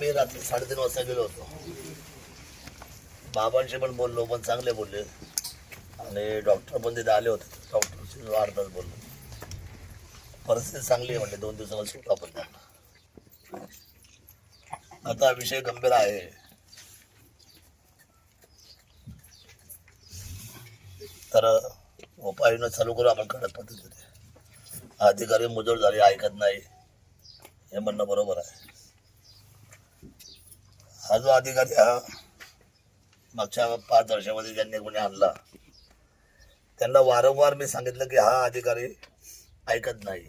मी रात्री साडेतीन वाजता गेलो होतो. बाबांशी पण बोललो पण चांगले बोलले. आणि डॉक्टर पण तिथे आले होते. डॉक्टरशी अर्धाच बोललो. परिस्थिती चांगली आहे म्हणजे दोन दिवसामध्ये सुटू आपण त्यांना आता विषय गंभीर आहे. तर उपाययोजना चालू करू आपण कडक पद्धतीने. अधिकारी मुजोड झाले ऐकत नाही. हे म्हणणं बरोबर आहे. हा जो अधिकारी हा मागच्या पाच वर्षामध्ये ज्यांनी कोणी आणला त्यांना वारंवार मी सांगितलं की हा अधिकारी ऐकत नाही.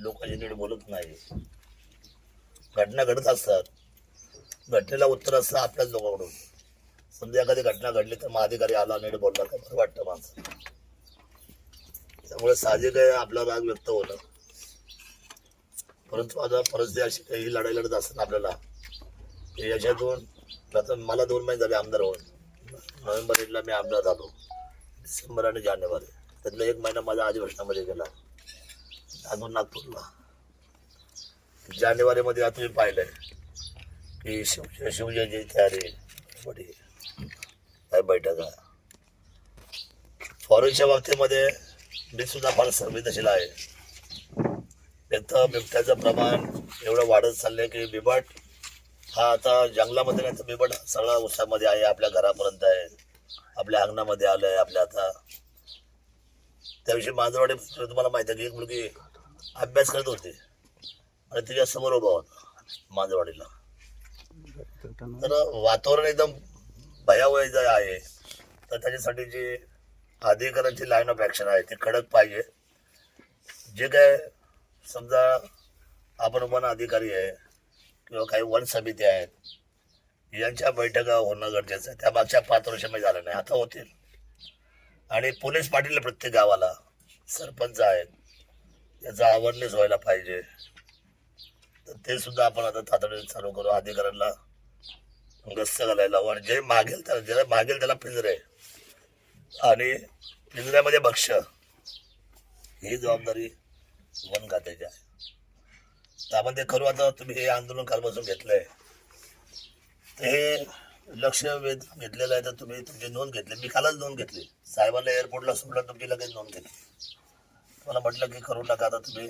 लोकांशी नीट बोलत नाही. घटना घडत असतात. घटनेला उत्तर असतं आपल्याच लोकांकडून. समजा एखादी घटना घडली तर मग अधिकारी आला नीट बोलला का बरं वाटतं माणसं त्यामुळे साहजिक आहे आपला राग व्यक्त होणं. परंतु आता परिस्थिती अशी काही लढाई लढत असताना आपल्याला याच्यातून आता मला दोन महिने झाले आमदार होऊन. नोव्हेंबर एंडला मी आमदार झालो. डिसेंबर आणि जानेवारी. त्यातला एक महिना माझा अधिवेशनामध्ये गेला. अजून नागपूरला. जानेवारीमध्ये आता तुम्ही पाहिलंय की शिव शिवजयंती तयारी काय बैठका. फॉरेनच्या बाबतीमध्ये मी सुद्धा फार संवेदनशील आहे. एक बिबट्याचं प्रमाण एवढं वाढत चाललंय की बिबट हा आता जंगलामध्ये नाही तर बिबट सगळा उसामध्ये आहे आपल्या घरापर्यंत आहे. आपल्या अंगणामध्ये आलं आहे आपल्या आता. त्याविषयी मांजरवाडी तुम्हाला माहिती आहे की एक मुलगी अभ्यास करत होती. आणि तिच्या समोर उभा होता माझवाडीला तर वातावरण एकदम भयावह जे आहे तर त्याच्यासाठी जी अधिकाऱ्यांची लाईन ऑफ ॲक्शन आहे ती कडक पाहिजे. जे काय समजा आपण वन अधिकारी आहे किंवा काही वन समिती आहेत यांच्या बैठका होणं गरजेचं आहे. त्या मागच्या पाच वर्षामध्ये झालं नाही आता होतील. आणि पोलीस पाटील प्रत्येक गावाला सरपंच आहेत याचा अवेअरनेस व्हायला पाहिजे. तर ते सुद्धा आपण आता तातडीने चालू करू अधिकाऱ्यांना गस्त घालायला. आणि जे मागेल त्याला ज्याला मागेल त्याला पिंजरे. आणि पिंजऱ्यामध्ये भक्ष ही जबाबदारी वन खात्याची आहे. तर आपण ते करू आता तुम्ही हे आंदोलन काल बसून घेतलंय हे लक्ष वेध घेतलेलं आहे तर तुम्ही तुमची नोंद घेतली. मी कालच नोंद घेतली. साहेबांना एअरपोर्टला सोडलं तुमची लगेच नोंद घेतली. तुम्हाला म्हटलं की करू नका आता तुम्ही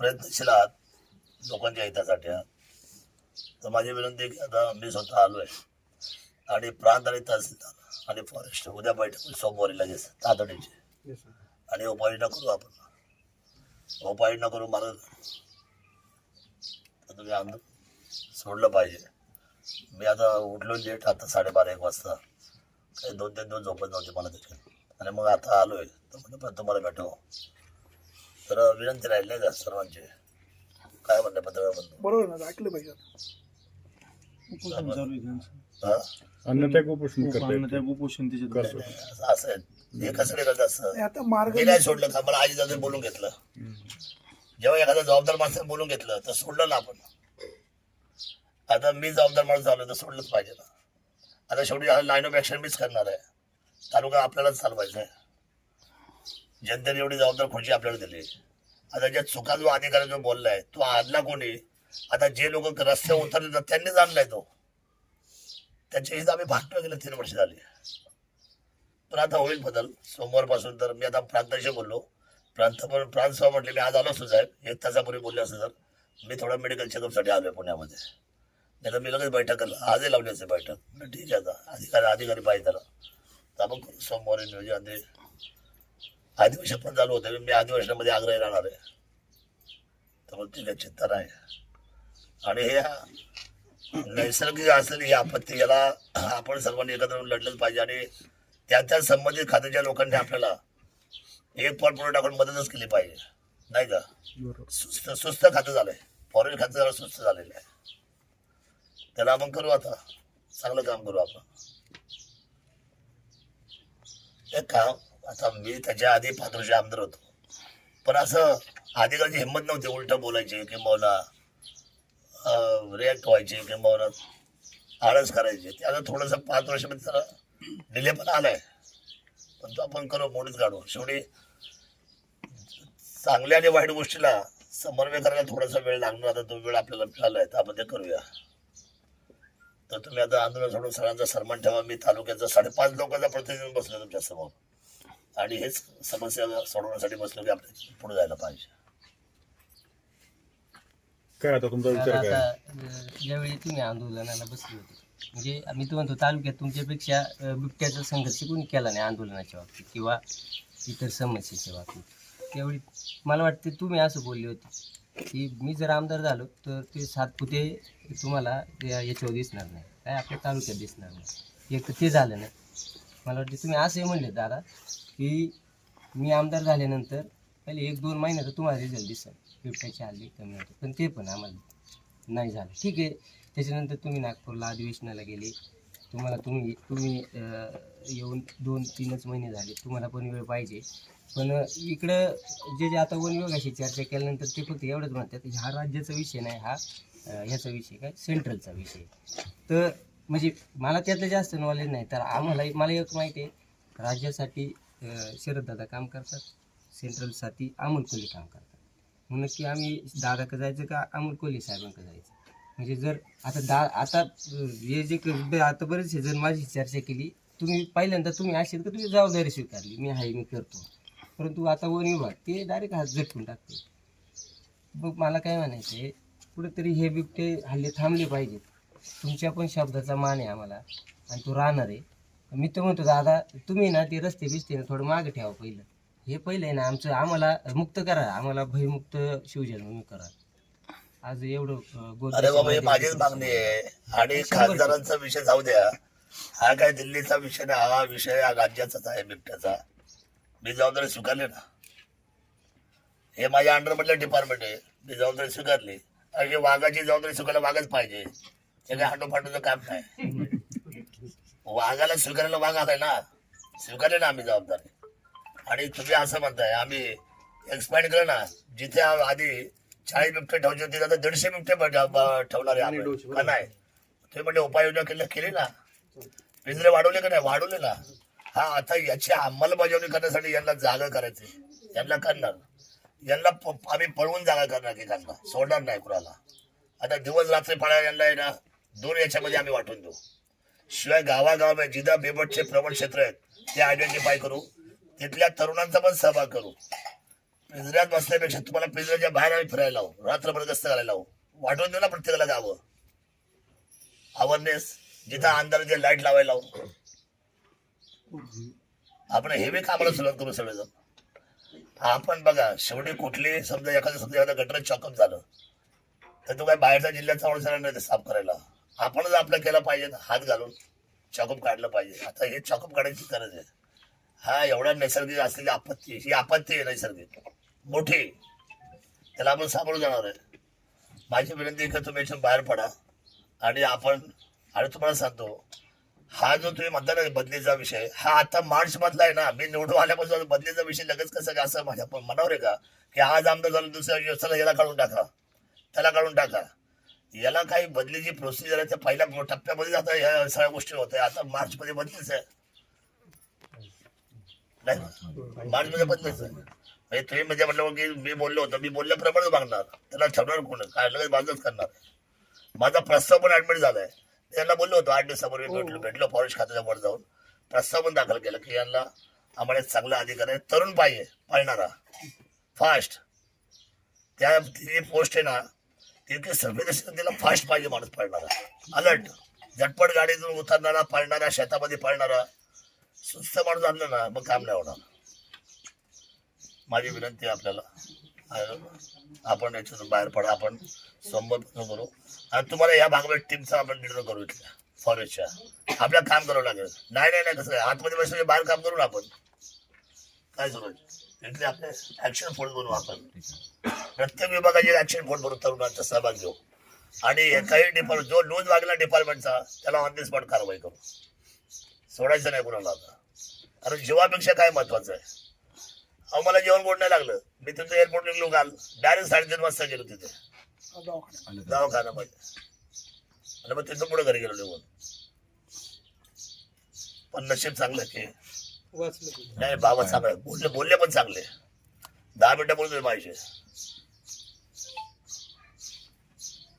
प्रयत्नशील आहात लोकांच्या हितासाठी आहात तर माझी विनंती की आता मी स्वतः आलो आहे आणि प्रांत आणि तहसीलदार आणि फॉरेस्ट उद्या बैठक सोमवारी लगेच तातडीची. आणि उपाययोजना करू आपण. उपाययोजना करू मला तर तुम्ही आंदोलन सोडलं पाहिजे. मी आता उठलो लेट आता साडेबारा एक वाजता. काही दोन तीन दिवस झोपत नव्हते मला त्याच्यात आणि मग आता आलोय. तर म्हणलं पण तुम्हाला भेटावं तर विनंती राहिली का सर्वांची. काय म्हणलं पत्रकार बंधू बरोबर ना ऐकलं पाहिजे. आहे. हा? उपोषण उपोषण असं आहे. कसं करत असतं आणि आता मार्ग मी नाही सोडलं का मला आजी दादा बोलून घेतलं. जेव्हा एखादा जबाबदार माणसाने बोलून घेतलं तर सोडलं ना आपण. आता मी जबाबदार माणूस झालो तर सोडलंच पाहिजे ना. आता शेवटी लाईन ऑफ ऍक्शन मीच करणार आहे. तालुका आपल्यालाच चालवायचा आहे. जनतेने एवढी जबाबदार खुर्ची आपल्याला दिली. आता ज्या चुका जो अधिकारी जो बोललाय तो आदला कोणी? आता जे लोक रस्त्यावर उतरले तर त्यांनीच आणलाय तो. त्यांच्या इथं आम्ही भागतो गेले तीन वर्ष झाली. पण आता होईल बदल. सोमवारपासून तर मी आता प्रांताशी बोललो. प्रांत प्रांत साहेब म्हटले मी आज आलो असतो साहेब. एक तासापूर्वी बोलले असतो सर. मी थोडा मेडिकल चेकअपसाठी आहे पुण्यामध्ये. नाही तर मी लगेच बैठक करलं आजही लावली असते बैठक. ठीक आहे आता. अधिकारी अधिकारी पाहिजे त्याला. तर आपण करू. सोमवारी नियोजन आधी अधिवेशन पण चालू होतं. मी अधिवेशनामध्ये आग्रही राहणार आहे. त्यामुळे ठीक आहे चिंता नाही. आणि हे नैसर्गिक असलेली ही आपत्ती याला आपण सर्वांनी एकत्र लढलंच पाहिजे. आणि त्या त्या संबंधित खात्याच्या लोकांनी आपल्याला एक पॉट पुढे टाकून मदतच केली पाहिजे. नाही का? सुस्त सुस्त खातं झालंय. फॉरेस्ट खातं जरा सुस्त झालेलं आहे. त्याला आपण करू आता. चांगलं काम करू आपण. एक काम आता मी त्याच्या आधी पाच वर्ष आमदार होतो. पण असं अधिकाराची हिंमत नव्हती उलट बोलायची किंवा रिॲक्ट व्हायचे किंवा आळस करायचे. ते आता थोडंसं पाच वर्षामध्ये जरा डिले पण आलाय. पण तो आपण करू मोडीच काढू. शेवटी चांगल्या आणि वाईट गोष्टीला समन्वय करायला थोडासा वेळ लागणार. आता तो वेळ आपल्याला मिळालाय तर आपण ते करूया. तर तुम्ही आता आंदोलन सोडून सगळ्यांचा सन्मान ठेवा. मी तालुक्याचा साडेपाच लोकांचा प्रतिनिधी बसलो तुमच्यासमोर. आणि हेच समस्या सोडवण्यासाठी बसलो की आपल्या पुढे जायला पाहिजे. काय आता तुमचा विचार काय? ज्यावेळी तुम्ही आंदोलनाला बसले होते म्हणजे मी तो म्हणतो तालुक्यात तुमच्यापेक्षा बिबट्याचा संघर्ष कोणी केला नाही आंदोलनाच्या बाबतीत किंवा इतर समस्येच्या बाबतीत? त्यावेळी मला वाटते तुम्ही असं बोलले होते की मी जर आमदार झालो तर ते सातपुते तुम्हाला याच्यावर दिसणार नाही. काय आपल्या तालुक्यात दिसणार नाही. एक तर ते झालं नाही मला वाटते तुम्ही असंही म्हणले दादा की मी आमदार झाल्यानंतर पहिले एक दोन महिन्यात तुम्हाला रिझल्ट दिसेल. बिबट्याचे हल्ले कमी होते. पण ते पण आम्हाला नाही झालं. ठीक आहे. त्याच्यानंतर तुम्ही नागपूरला अधिवेशनाला गेले. तुम्हाला तुम्ही तुम्ही येऊन दोन तीनच महिने झाले. तुम्हाला पण वेळ पाहिजे. पण इकडं जे जे आता वन विभागाशी चर्चा केल्यानंतर ते फक्त एवढंच म्हणतात हा राज्याचा विषय नाही हा ह्याचा विषय काय? सेंट्रलचा विषय. तर म्हणजे मला त्यातलं जास्त नॉलेज नाही. तर आम्हाला मला एक माहिती आहे. राज्यासाठी शरददादा काम करतात. सेंट्रलसाठी अमोल कोल्हे काम करतात. म्हणून की आम्ही दादाकडे जायचं का अमोल कोल्हे साहेबांकडे जायचं? म्हणजे जर आता दा आता हे जे क- आता बरेचसे जण माझी चर्चा केली. तुम्ही पहिल्यांदा तुम्ही असेल तर तुम्ही जबाबदारी स्वीकारली. मी आहे मी करतो. परंतु आता वन विभाग ते डायरेक्ट हात झटकून टाकते. मग मला काय म्हणायचं आहे कुठेतरी हे बिबटे हल्ले थांबले पाहिजेत. तुमच्या पण शब्दाचा मान आहे आम्हाला. आणि तो राहणार आहे. मी तर म्हणतो दादा तुम्ही ना ते रस्ते बिस्ते ना थोडं मागे ठेवा पहिलं. हे पहिलं आहे ना आमचं आम्हाला मुक्त करा. आम्हाला भयमुक्त शिवजन्म करा. आज एवढं अरे बाबा हे माझीच मागणी आहे. आणि खासदारांचा विषय जाऊ द्या. हा काय दिल्लीचा विषय नाही हा विषय हा राज्याचाच आहे बिबट्याचा. मी जबाबदारी स्वीकारली ना. हे माझ्या अंडर मधलं डिपार्टमेंट आहे. मी जबाबदारी स्वीकारली. आणि वाघाची जबाबदारी स्वीकारायला वाघच पाहिजे. हे काय हांडो फांडोचं काम नाही. वाघाला स्वीकारायला वाघ आलाय ना. स्वीकारले ना आम्ही जबाबदारी. आणि तुम्ही असं म्हणताय आम्ही एक्सपांड केलं ना जिथे आधी चाळीस बिबटे ठेवायचे होते आता दीडशे बिबटे ठेवणार आहे तुम्ही म्हणजे उपाययोजना केली केली ना. पिंजरे वाढवले का नाही? वाढवले ना. हा आता याची अंमलबजावणी करण्यासाठी यांना जागा करायची. यांना करणार. यांना आम्ही पळवून जागा करणार की त्यांना. सोडणार नाही कुणाला. आता दिवस रात्री पाळा यांना आहे ना दोन याच्यामध्ये आम्ही वाटून देऊ. शिवाय गावागावामध्ये जिथं बेबटचे प्रबळ क्षेत्र आहेत ते आयडेंटिफाय करू तिथल्या तरुणांचा पण सहभाग करू. पिंजऱ्यात बसण्यापेक्षा तुम्हाला पिंजऱ्याच्या बाहेर आम्ही फिरायला लावू. रात्रभर गस्त करायला लावू. वाटून देऊ ना प्रत्येकाला गावं. अवेअरनेस जिथं अंधार जे लाइट लावायला लावू. आपण हेवी कामाला सुरुवात करू सगळेजण. आपण बघा शेवटी कुठली समजा एखादं समजा एखादं गटर चॉकअप झालं तर तो काय बाहेरच्या जिल्ह्याचा माणूस येणार नाही ते साफ करायला. आपणच आपलं केलं पाहिजे हात घालून चॉकअप काढलं पाहिजे. आता हे चॉकअप काढायची गरज आहे. हा एवढा नैसर्गिक असलेली आपत्ती ही आपत्ती आहे नैसर्गिक. मोठी. त्याला आपण सामोरं जाणार आहे. माझी विनंती आहे तुम्ही याच्यातून बाहेर पडा. आणि आपण आणि तुम्हाला सांगतो हा जो तुम्ही म्हणता बदलीचा विषय हा आता मार्च मधला आहे ना. मी निवडून आल्यापासून बदलीचा विषय लगेच कसं काय असं माझ्या मनावर आहे का? की आज आमदार झालं दुसऱ्या दिवसाला याला काढून टाका. त्याला काढून टाका. याला काही बदलीची प्रोसिजर आहे त्या पहिल्या टप्प्यामध्ये आता ह्या सगळ्या गोष्टी होत आहे आता मार्च मध्ये बदलीच आहे. नाही? मार्च मध्ये बदलीच आहे. म्हणजे तुम्ही म्हणजे म्हटलं की मी बोललो होतो मी बोलल्याप्रमाणे मागणार. त्याला ठेवणार कोण? काय? लगेच बाजूच करणार. माझा प्रस्ताव पण ऍडमिट झालाय. त्यांना बोललो होतो आठ दिवसापूर्वी भेटलो भेटलो फॉरेस्ट खात्याच्या वर जाऊन. प्रस्ताव पण दाखल केला की यांना आम्हाला चांगला अधिकारी आहे. तरुण पाहिजे पाळणारा. फास्ट त्या ती पोस्ट आहे ना तिथे संवेदनशीलतेला फास्ट पाहिजे माणूस पाळणारा. अलर्ट झटपट गाडीतून उतरणारा पाळणारा शेतामध्ये पाळणारा. सुस्त माणूस आणलं ना मग काम नाही होणार. माझी विनंती आहे आपल्याला. आपण याच्यातून बाहेर पडा आपण संबंध करू. आणि तुम्हाला या भागामध्ये टीमचा आपण निर्णय करू इथल्या फॉरेस्टच्या. आपल्याला काम करावं लागेल. नाही नाही नाही कसं आहे, आतमध्ये बसले बाहेर काम करू ना आपण. काय सुरू इथले आपले ऍक्शन फोन बनवू आपण. प्रत्येक विभागाचे ऍक्शन फोन बनवून तरुणांचा सहभाग घेऊ. आणि काही डिपार्टमेंट जो लूज वागला डिपार्टमेंटचा त्याला ऑन दी स्पॉट कारवाई करू. सोडायचं नाही कुणाला आता. कारण जीवापेक्षा काय महत्वाचं आहे? अहो मला जेवण गोड नाही लागलं. मी तिथं एअरपोर्ट निघलो काल डायरेक्ट साडेतीन वाजता गेलो तिथे. दवाखान्यामध्ये. आणि मग तिथं पुढे घरी गेलो निघून. पण नशीब चांगलं की. नाही बाबा चांगलं बोलले बोलले पण चांगले. दहा मिनिटं बोलतोय माझे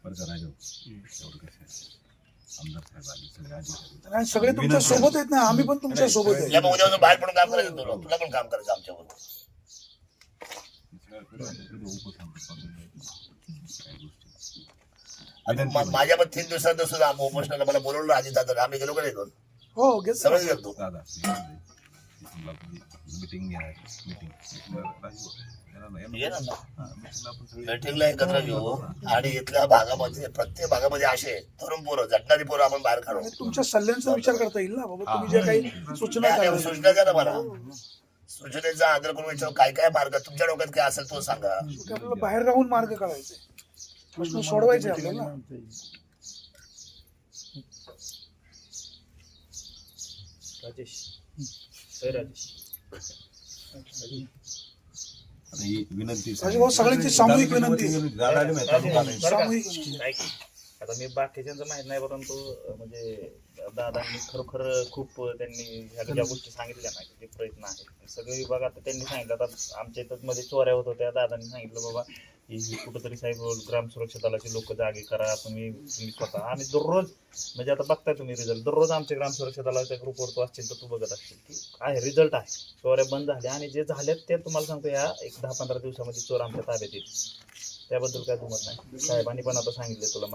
बरं का राजाभाऊ? एवढं कसं आहे? आमदार साहेब आले, सगळे तुमच्यासोबत आहेत ना आम्ही पण तुमच्यासोबत आहे मग उद्या बाहेर पडून काम करायचं तुला. तुला पण काम करायचं आमच्याबरोबर सगळं करू आता. कधी उपसंहार करून द्यायचं. काही गोष्टी. आणि मा- माझ्या पण तीन दिवसात सुद्धा आम्ही उपोषणाला मला बोलवलं आधी दादा आम्ही गेलो का नाही दोन? हो घेत गेलो. मीटिंग. ये ना? आता. हा, मीटिंगला आपण सगळे मीटिंगला एकत्र घेऊ आणि इथल्या भागामध्ये प्रत्येक भागामध्ये असे तरुण पोरं झटणारी पोरं आपण बाहेर काढू. आणि तुमच्या सल्ल्यांचा विचार करता येईल ना? बाबा तुम्ही ज्या काही सूचना सूचना द्या ना मला. सूचनेचा आदर करून विचारू काय काय मार्ग तुमच्या डोक्यात काय असेल तो सांगा. शेवटी आपल्याला बाहेर राहून मार्ग काढायचे. प्रश्न सोडवायचे आपल्याला. राजेश. राजेश. आता ही विनंती सगळ्यांची सामूहिक विनंती. आहे. आहे. सामूहिक. ऐक आता मी बाकीच्यांचं माहीत नाही परंतु अं, म्हणजे दादांनी खरोखर खूप त्यांनी ह्या ज्या गोष्टी सांगितल्या ना जे प्रयत्न आहेत सगळे विभाग आता त्यांनी सांगितलं आता आमच्या इथं मध्ये चोऱ्या होत होत्या दादांनी सांगितलं बाबा ही कुठंतरी साहेब ग्राम सुरक्षा दलाचे लोक जागे करा तुम्ही तुम्ही स्वतः. आम्ही दररोज म्हणजे आता बघताय तुम्ही रिझल्ट दररोज आमच्या ग्राम सुरक्षा दलाच्या ग्रुपवर तू असतील तर तू बघत असतील की आहे रिझल्ट आहे. चोऱ्या बंद झाल्या आणि जे झाल्यात ते तुम्हाला सांगतो या एक दहा पंधरा दिवसामध्ये चोर आमच्या ताब्यात येतील. त्याबद्दल काय दुमत नाही. साहेबांनी पण आता सांगितले तुला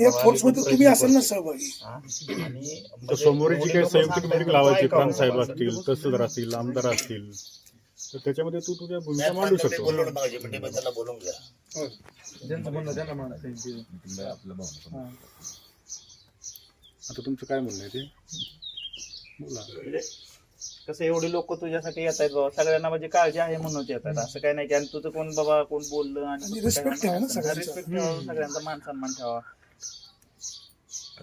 या मध्ये तुम्ही असाल ना सहभागी. तर म्हणजे सोमवारी जी एवढे काही संयुक्त मिटिंग लावायची प्राण साहेब? असतील तहसीलदार असतील आमदार असतील तर त्याच्यामध्ये तू तुझ्या भूमिका मांडू शकतो. बोलून घ्या. आता तुमचं काय म्हणणं आहे ते? बोला. कसं एवढे लोक तुझ्यासाठी येत आहेत बाबा? सगळ्यांना म्हणजे काळजी आहे म्हणून येत आहेत. असं काही नाही की आणि तुझं कोण बाबा कोण बोललं आणि. रिस्पेक्ट ठेवा सगळ्यांचा मान सन्मान ठेवा.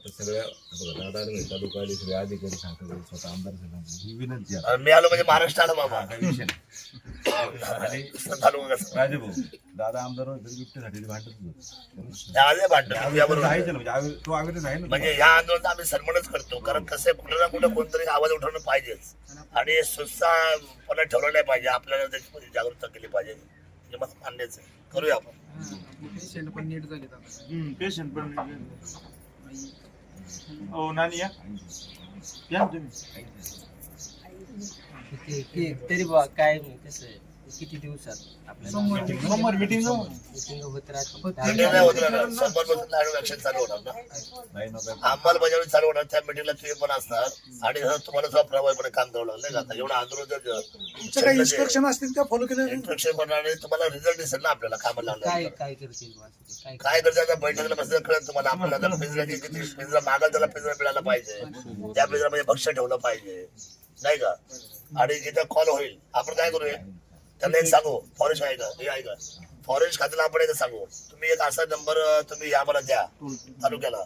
आता सगळ्या बघा, दादा आले माहिती, तालुका आले सगळे अधिकारी सांगतात स्वतः आमदार ही विनंती आहे. मी आलो म्हणजे महाराष्ट्राला बाबा. काही विषय नाही. नुसतं चालू कसं राजे भाऊ दादा आमदार होते तरी बिबट्यासाठी भांडत होते. आहेच ना, म्हणजे आवे- तो आवेदन आहे ना म्हणजे या आंदोलनाचा आम्ही सन्मानच करतो. कारण कसं आहे, कुठं ना कुठं कोणतरी आवाज उठवणं पाहिजेच. आणि सुस्तापणा ठेवलं नाही पाहिजे. आपल्याला त्याच्यामध्ये जागरूकता केली पाहिजे. हे मला मान्यच आहे. करूया आपण. पेशंट पण हो नानी या या तुम्ही तरी बा काय नाही कसं आहे, किती दिवसात आपल्याला सोमवार मीटिंग meeting. होत? राहते नाही होत. ऍक्शन चालू होणार ना? नाही ना काय अंमलबजावणी चालू होणार. त्या मिटिंगला तुम्ही पण असणार. आणि जर तुम्हाला सुद्धा प्रभावीपणे काम करावं लागलं नाही का? आता एवढं आंदोलन काही इन्स्ट्रक्शन असतील त्या फॉलो केल्या इंट्रक्शन करणार तुम्हाला रिझल्ट दिसेल ना आपल्याला कामाला काय लागलं काय करतील बा असं ते? काय काय करता आता बैठकीला बसलं कळत तुम्हाला. आपल्याला जर पिंजऱ्याची किती पिंजरा मागाल त्याला पिंजरा मिळाला पाहिजे. त्या पिंजऱ्यामध्ये भक्ष्य ठेवलं पाहिजे. नाही का? आणि जिथं कॉल होईल आपण काय करूया? त्यांना एक सांगू फॉरेस्ट आहे का हे आहे का फॉरेस्ट खात्याला आपण एक सांगू. तुम्ही एक असा नंबर तुम्ही आम्हाला द्या तालुक्याला.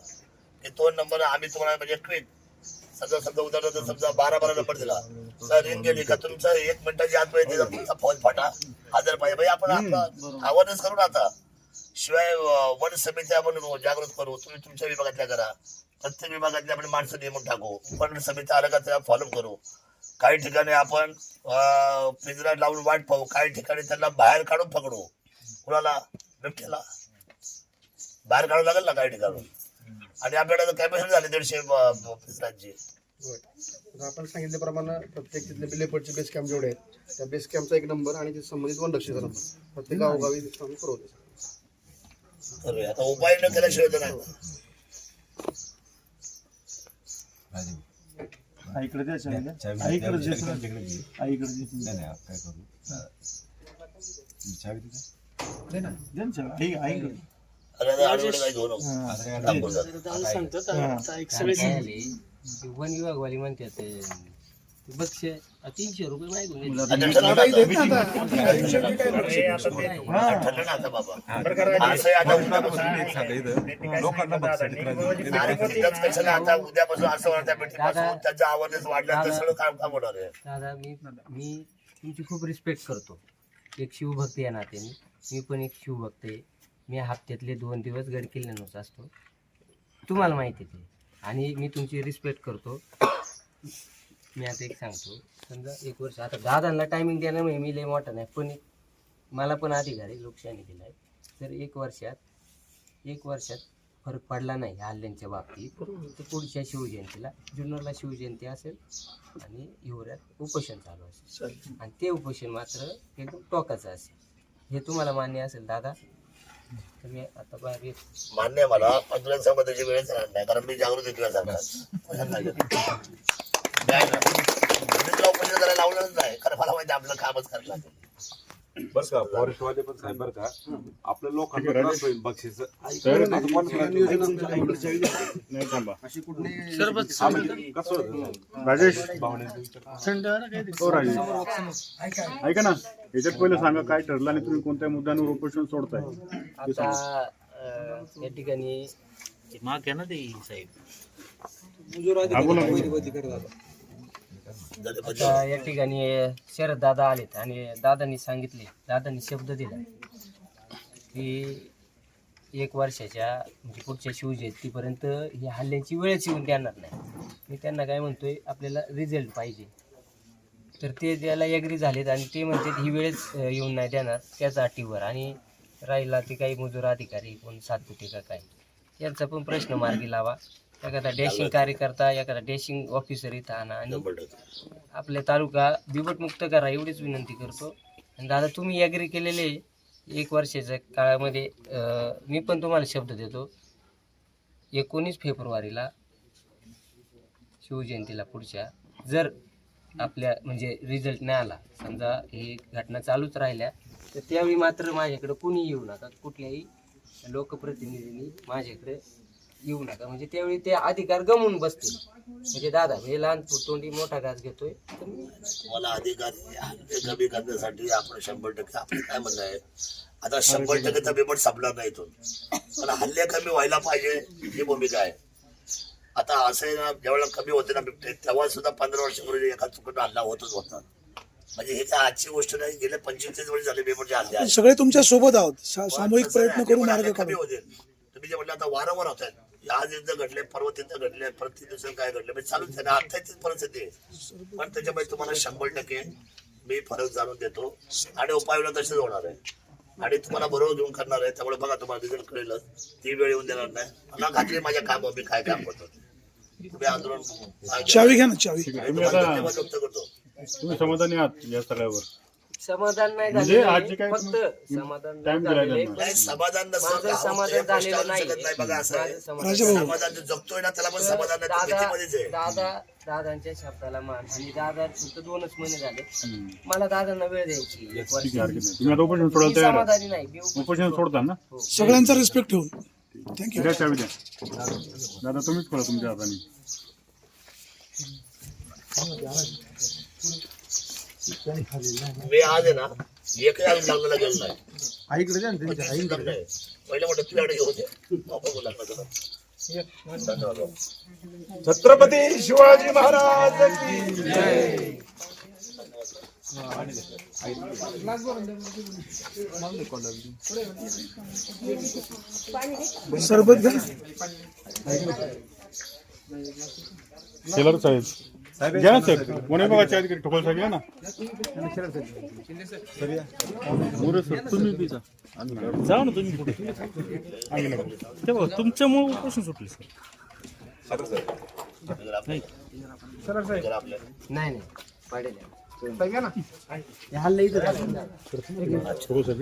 की तो नंबर आम्ही तुम्हाला म्हणजे क्विक समजा समजा उदाहरणार्थ समजा बारा बारा नंबर दिला. तर रिंग गेली का? तुमचं एक मिनिटाच्या आतमध्ये तुमचा फौज फाटा. हजर पाहिजे भाई आपण आपला अवेअरनेस करू ना आता. शिवाय वन समिती आपण जागृत करू. तुम्ही तुमच्या विभागातल्या करा. प्रत्येक विभागातले आपण माणसं नेमून टाकू. वन समिती आलं का त्याला फॉलो करू. काही ठिकाणी आपण पिंजरा लावून वाट पाहू. काही ठिकाणी त्यांना बाहेर काढून पकडू. कुणाला? बिबट्याला. बाहेर काढावं लागेल ना काही ठिकाणी? आणि आपल्याकडे कॅपॅसिटी झाली दीडशे आता आपण सांगितल्याप्रमाणे प्रत्येक तिथले लेपर्डचे बेस कॅम्प जेवढे आहेत त्या बेस कॅम्पचा एक नंबर आणि ते संबंधित वनरक्षीचा नंबर प्रत्येक गावोगावी आम्ही पुरवतो. करूया. आता उपाय न केल्याशिवाय तर नाही. आईकडे आहे चावी-? आईकडे चावी- चावी- नाही काय करू चावी तिथे दे ना, दे ना चावी. आई आईकडे अरे आता आडवडे काही घेऊ नको हा. आता काय थांबून जा. आता काय- काय झाले? ते वन विभागवाली म्हणतात ते, ते बक्ष तीनशे रुपये दादा हे त्यांचा वाढला तर सगळं काम काम होणार आहे. मी मी तुमची खूप रिस्पेक्ट करतो. एक शिवभक्त या नात्याने मी पण एक शिवभक्त आहे. मी हप्त्यातले दोन दिवस गड किल्ल्यानुसार असतो. तुम्हाला माहिती आहे ते. आणि मी तुमची रिस्पेक्ट करतो. मी आता एक सांगतो. समजा एक वर्ष आता दादांना टायमिंग देणं म्हणजे मी लय मोठा नाही पण एक- मला पण अधिकार लोकशाही दिला आहे तर एक वर्षात एक वर्षात फरक पडला नाही ह्या हल्ल्यांच्या बाबतीत. तर पुढच्या शिवजयंतीला जुन्नरला शिवजयंती असेल आणि हिवऱ्यात उपोषण चालू असेल. आणि ते उपोषण मात्र एकदम टोकाचं असेल. हे तुम्हाला मान्य असेल दादा? तर मी आता बाहेर येत मान्य आहे मला सांगू त्याची वेळच राहणार नाही कारण मी जागृत आहे तुला करायला लावलंच नाही कारण मला माहिती आपलं कामच करायला. बरं का फॉरेस्ट वाले पण साहेब बरं का आपल्या लोकांना त्रास होईल बक्षीस हा, राजेश. हो ऐका. ना याच्यात पहिलं सांगा काय ठरलं आणि तुम्ही कोणत्या मुद्द्यांवर उपोषण सोडताय? आता अं, या ठिकाणी हा बोला ना. झालं म्हणजे आता या ठिकाणी शरद दादा आलेत आणि दादांनी सांगितले दादांनी शब्द दिला. की एक वर्षाच्या म्हणजे पुढच्या शिवजयंतीपर्यंत ही हल्ल्यांची वेळच येऊन देणार नाही. मी त्यांना काय म्हणतोय आपल्याला रिझल्ट पाहिजे. तर ते त्याला एग्री झालेत आणि ते म्हणतात ही वेळच येऊन नाही देणार त्याच अटीवर. आणि राहिला ते काही मजूर अधिकारी कोण सातपुते का काय यांचा पण प्रश्न मार्गी लावा. एखादा डॅशिंग कार्यकर्ता एखादा डॅशिंग ऑफिसर इथं आणा आणि. आपले तालुका बिबटमुक्त करा एवढीच विनंती करतो. आणि दादा तुम्ही ॲग्री केलेले एक वर्षाच्या काळामध्ये मी पण तुम्हाला शब्द देतो. एकोणीस फेब्रुवारीला शिवजयंतीला पुढच्या जर आपल्या म्हणजे रिझल्ट नाही आला समजा ही घटना चालूच राहिल्या तर त्यावेळी मात्र माझ्याकडे कुणी येऊ नका. कुठल्याही लोकप्रतिनिधींनी माझ्याकडे येऊ नका. म्हणजे त्यावेळी ते अधिकार गमवून बसतील. म्हणजे दादा हे लहान तोंडी मोठा घास घेतोय. तर मी मला अधिकारी हल्ले कमी करण्यासाठी आपण शंभर टक्के आपलं काय म्हणणं आहे? आता शंभर टक्के तर बिबट संपणार नाही इथून. पण हल्ले कमी व्हायला पाहिजे ही भूमिका आहे. आता असं आहे ना ज्यावेळेला कमी होते ना बिबटे तेव्हा सुद्धा पंधरा वर्षापूर्वी एका चुकीनं हल्ला होतच होता. म्हणजे हे तर आजची गोष्ट नाही गेले पंचवीस वर्ष झाले बिबटचे हल्ले. सगळे तुमच्यासोबत आहोत. सामूहिक प्रयत्न हल्ले करू पण मार्ग हल्ले कमी होतील तुम्ही जे म्हटलं आता वारंवार होत आहेत. आज इथं घडले परवा तिथं घडले परत तिथे दुसरं काय घडलं म्हणजे चालूच आहे ना आता तीच परिस्थिती आहे. पण त्याच्यामुळे तुम्हाला शंभर टक्के मी फरक जाणून देतो. आणि उपाययोजना तसेच होणार आहे. आणि तुम्हाला बरोबर घेऊन करणार आहे. त्यामुळे बघा तुम्हाला रिझल्ट कळेलच ती वेळ येऊन देणार नाही. मला खात्री माझ्या काम मी काय काम करतो. तुम्ही आंदोलन चावी घ्या ना चावी. करतो. तुम्ही समाधानी आहात या सगळ्यावर. समाधान नाही म्हणजे झालेलं आज आहे. जे काय फक्त तुम्ही समाधान time नाही दिलाय झालेलं आहे. त्यांना. नाही समाधान नसतं माझं? समाधान झालेलं नाही बघा नाही असं आहे. माझं समाधान राजा भाऊ. समाधान जो जगतोय ना त्याला पण समाधान नाही तो दादा आहे दादा दादांच्या शब्दाला मान आणि दादा फक्त दोनच महिने झाले हम्म. मला दादांना वेळ द्यायची एक ठीक वर्ष. आहे हरकत नाही तुम्ही आता उपोषण मी सोडायला तयार आहात समाधानी नाही मी उपोषण उपोषण सोडता ना हो. सगळ्यांचा रिस्पेक्ट ठेवून थँक्यू द्या चावी द्या दादा तुम्हीच करा तुमच्या हाताने मी आज आहे ना एकही गेलो नाही आईकडे ना त्यांच्या आईकडे. पहिले तुझ्याकडे बाबा बोला. धन्यवाद बाबा. छत्रपती शिवाजी महाराज की सरबत घ्या शेलार साहेब घ्या ना साहेब कोणी बघा चाय तिकडे ठोकळ साहेब घ्या ना मोरे सर तुम्ही बी जा ना तुम्ही पुढे. ते बघा तुमच्यामुळे उपोषण सुटले सर जरा आपल्या नाही नाही पडेल हे हल्लं इथं ना. ठोकळ साहेब